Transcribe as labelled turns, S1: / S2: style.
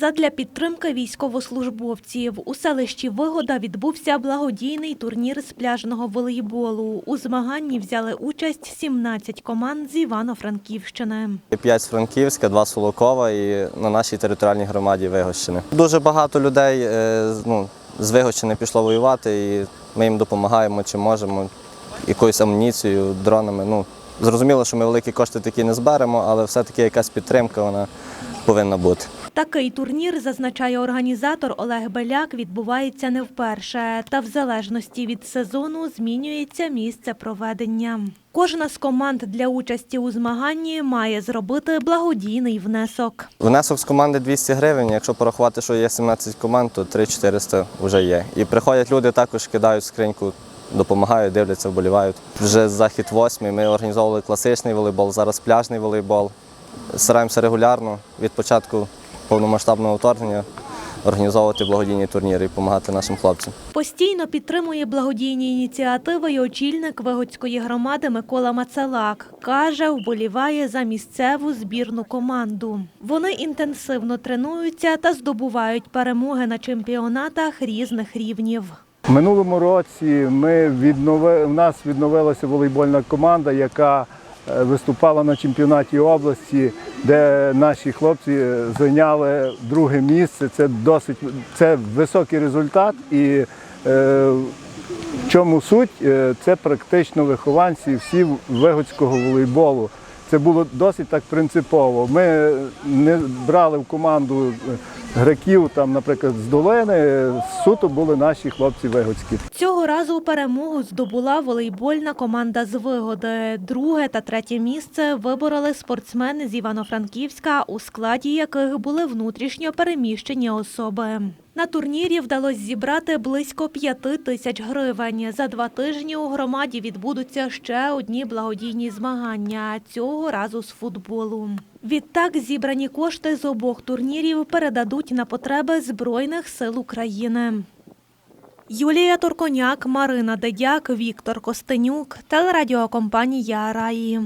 S1: Задля підтримки військовослужбовців у селищі Вигода відбувся благодійний турнір з пляжного волейболу. У змаганні взяли участь 17 команд з Івано-Франківщини.
S2: П'ять Франківська, два з Солокова і на нашій територіальній громаді Вигощини. Дуже багато людей е, ну, з Вигощини пішло воювати, і ми їм допомагаємо, чи можемо, якоюсь амуніцією, дронами. Ну, зрозуміло, що ми великі кошти такі не зберемо, але все-таки якась підтримка вона повинна бути.
S1: Такий турнір, зазначає організатор Олег Беляк, відбувається не вперше, та в залежності від сезону змінюється місце проведення. Кожна з команд для участі у змаганні має зробити благодійний внесок.
S2: Внесок з команди 200 гривень. Якщо порахувати, що є 17 команд, то 3-400 вже є. І приходять люди, також кидають скриньку, допомагають, дивляться, вболівають. Вже захід восьмий. Ми організовували класичний волейбол, зараз пляжний волейбол. Стараємося регулярно від початку повномасштабного вторгнення організовувати благодійні турніри і допомагати нашим хлопцям.
S1: Постійно підтримує благодійні ініціативи й очільник Вигодської громади Микола Мацалак. Каже, вболіває за місцеву збірну команду. Вони інтенсивно тренуються та здобувають перемоги на чемпіонатах різних рівнів.
S3: Минулому році ми віднови... в нас відновилася волейбольна команда, яка виступала на чемпіонаті області, де наші хлопці е, зайняли друге місце. Це досить це високий результат. І е, в чому суть? Е, Це практично вихованці всі вигодського волейболу. Це було досить так принципово. Ми не брали в команду е, греків, там, наприклад, з долини. Суто були наші хлопці вигодські.
S1: Цього разу перемогу здобула волейбольна команда з Вигоди. Друге та третє місце вибороли спортсмени з Івано-Франківська, у складі яких були внутрішньо переміщені особи. На турнірі вдалося зібрати близько п'яти тисяч гривень. За два тижні у громаді відбудуться ще одні благодійні змагання, цього разу з футболу. Відтак зібрані кошти з обох турнірів передадуть на потреби Збройних сил України. Юлія Турконяк, Марина Дедяк, Віктор Костенюк, телерадіокомпанія Раї.